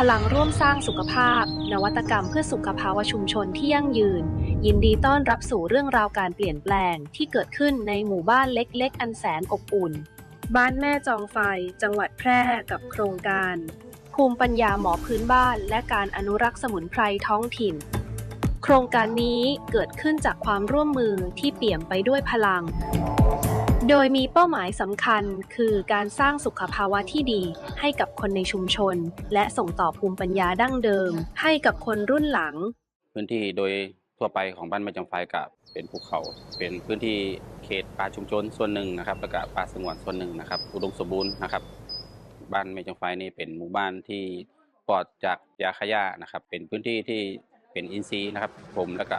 พลังร่วมสร้างสุขภาพ นวัตกรรมเพื่อสุขภาวะชุมชนที่ยั่งยืน ยินดีต้อนรับสู่เรื่องราวการเปลี่ยนแปลงที่เกิดขึ้นในหมู่บ้านเล็ก ๆ อันแสนอบอุ่น บ้านแม่จองไฟ จังหวัดแพร่กับโครงการ ภูมิปัญญาหมอพื้นบ้าน และการอนุรักษ์สมุนไพรท้องถิ่น โครงการนี้เกิดขึ้นจากความร่วมมือที่เปี่ยมไปด้วยพลัง โดยมีเป้าหมายสำคัญคือการสร้างสุขภาวะที่ดีให้กับคนในชุมชน และส่งต่อภูมิปัญญาดั้งเดิม ให้กับคนรุ่นหลัง พื้นที่โดยทั่วไปของบ้านแม่จังไฟกับเป็นภูเขา เป็นพื้นที่เขตป่าชุมชนส่วนหนึ่งนะครับแล้วก็ป่าสงวนส่วนหนึ่งนะครับ อุดมสมบูรณ์นะครับ บ้านแม่จังไฟนี่เป็นหมู่บ้านที่ปลอดจากยาขยะนะครับ เป็นพื้นที่ที่เป็นอินทรีย์นะครับ ผมแล้วก็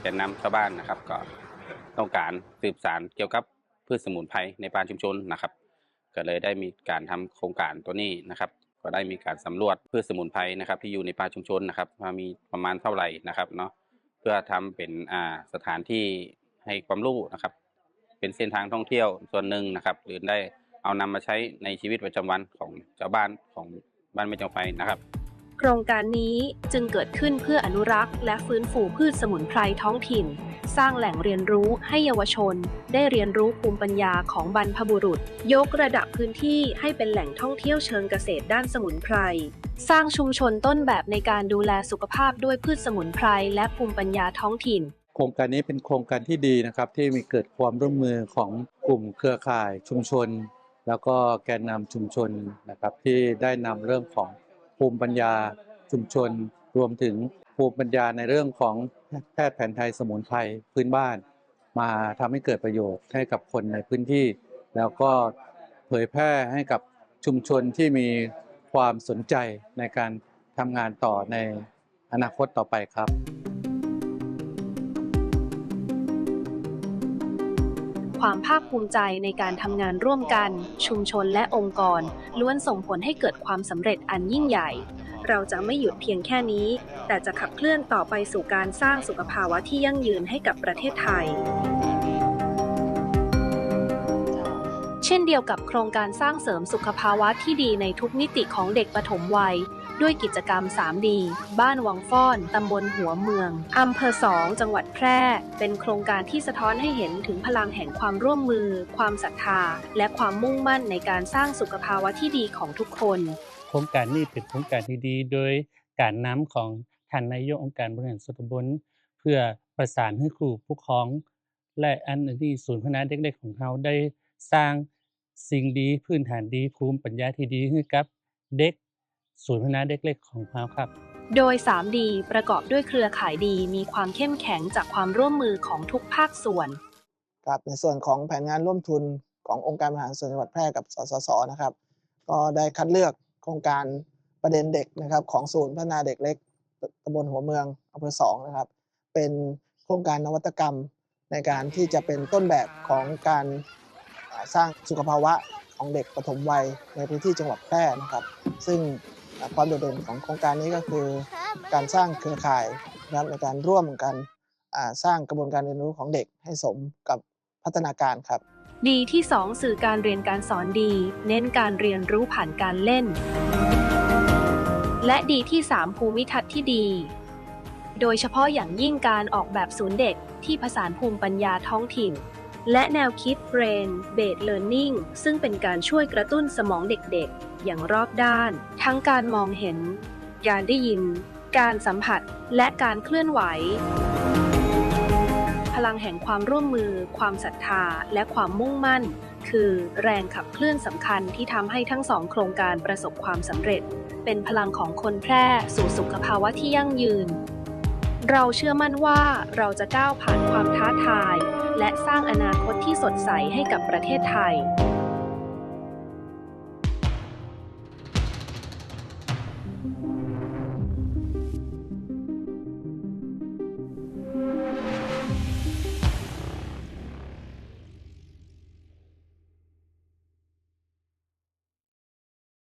แกนนำชาวบ้านนะครับ ก็ต้องการสืบสารเกี่ยวกับ พืชสมุนไพรในป่าชุมชนนะครับ ก็เลยได้มีการทำโครงการตัวนี้นะครับ ก็ได้มีการสำรวจพืชสมุนไพรนะครับ ที่อยู่ในป่าชุมชนนะครับว่ามีประมาณเท่าไหร่นะครับเนาะเพื่อทำเป็นอ่าสถานที่ให้ความรู้นะครับ เป็นเส้นทางท่องเที่ยวส่วนหนึ่งนะครับ หรือได้เอานำมาใช้ในชีวิตประจำวันของชาวบ้านของบ้านแม่จังไฟนะครับ ครงการนี้จึงเกิดขึ้นเพื่ออนุรักษ์ และฟื้นฟูพืชสมุนไพรท้องถิ่น สร้างแหล่งเรียนรู้ให้เยาวชน ได้เรียนรู้ภูมิปัญญาของบรรพบุรุษ ยกระดับพื้นที่ให้เป็นแหล่งท่องเที่ยวเชิงเกษตรด้านสมุนไพร สร้างชุมชนต้นแบบในการดูแลสุขภาพด้วยพืชสมุนไพรและภูมิปัญญาท้องถิ่น โครงการนี้เป็นโครงการที่ดีนะครับ ที่มีเกิดความร่วมมือของกลุ่มเครือข่ายชุมชน แล้วก็แกนนำชุมชนนะครับที่ได้นำเรื่องของ ภูมิปัญญาชุมชน รวมถึงภูมิปัญญาในเรื่องของแพทย์แผนไทยสมุนไพรพื้นบ้าน มาทำให้เกิดประโยชน์ให้กับคนในพื้นที่ แล้วก็เผยแพร่ให้กับชุมชนที่มีความสนใจในการทำงานต่อในอนาคตต่อไปครับ ความภาคภูมิใจในการทำงานร่วมกัน ชุมชนและองค์กร ล้วนส่งผลให้เกิดความสำเร็จอันยิ่งใหญ่ เราจะไม่หยุดเพียงแค่นี้ แต่จะขับเคลื่อนต่อไปสู่การสร้างสุขภาวะที่ยั่งยืนให้กับประเทศไทย เช่นเดียวกับโครงการสร้างเสริมสุขภาวะที่ดีในทุกมิติของเด็กปฐมวัย ด้วยกิจกรรม 3D บ้านวังฟ้อน ตำบลหัวเมือง อำเภอสอง จังหวัดแพร่ เป็นโครงการที่สะท้อนให้เห็นถึงพลังแห่งความร่วมมือ ความศรัทธา และความมุ่งมั่นในการสร้างสุขภาวะที่ดีของทุกคน โครงการนี้เป็นโครงการที่ดี โดยการน้ำของท่านนายกองค์การบริหารส่วนตำบลเพื่อประสานให้ครูผู้ปกครอง และอันที่ศูนย์พัฒนาเด็กๆของเราได้สร้างสิ่งดีพื้นฐานดีภูมิปัญญาที่ดีให้กับเด็ก ศูนย์พัฒนาเด็กเล็กของเราครับ โดย 3D ประกอบด้วยเครือข่ายดีมีความเข้มแข็งจากความร่วมมือของทุกภาคส่วน ครับในส่วนของแผนงานร่วมทุนขององค์การบริหารส่วนจังหวัดแพร่กับสสสนะครับ ก็ได้คัดเลือกโครงการประเด็นเด็กนะครับ ของศูนย์พัฒนาเด็กเล็กตำบลหัวเมืองอำเภอสองนะครับ เป็นโครงการนวัตกรรมในการที่จะเป็นต้นแบบของการอ่าสร้างสุขภาวะของเด็กปฐมวัยในพื้นที่จังหวัดแพร่นะครับ ซึ่งอ่า ความโดดเด่นของโครงการนี้ก็คือ การสร้างเครือข่ายนะครับในการร่วมกันสร้างกระบวนการเรียนรู้ของเด็กให้สมกับพัฒนาการครับ ดีที่ 2 สื่อการเรียนการสอนดี เน้นการเรียนรู้ผ่านการเล่น และดีที่ 3 ภูมิทัศน์ที่ดี โดยเฉพาะอย่างยิ่งการออกแบบศูนย์เด็กที่ผสานภูมิปัญญาท้องถิ่น และแนวคิด Brain Based Learning ซึ่งเป็นการช่วยกระตุ้นสมองเด็กๆ อย่างรอบด้าน ทั้งการมองเห็น การได้ยิน การสัมผัส และการเคลื่อนไหว พลังแห่งความร่วมมือ ความศรัทธา และความมุ่งมั่น คือแรงขับเคลื่อนสำคัญที่ทำให้ทั้งสองโครงการประสบความสำเร็จ เป็นพลังของคนแพร่สู่สุขภาวะที่ยั่งยืน เราเชื่อมั่นว่าเราจะก้าวผ่านความท้าทาย และสร้างอนาคตที่สดใสให้กับประเทศไทย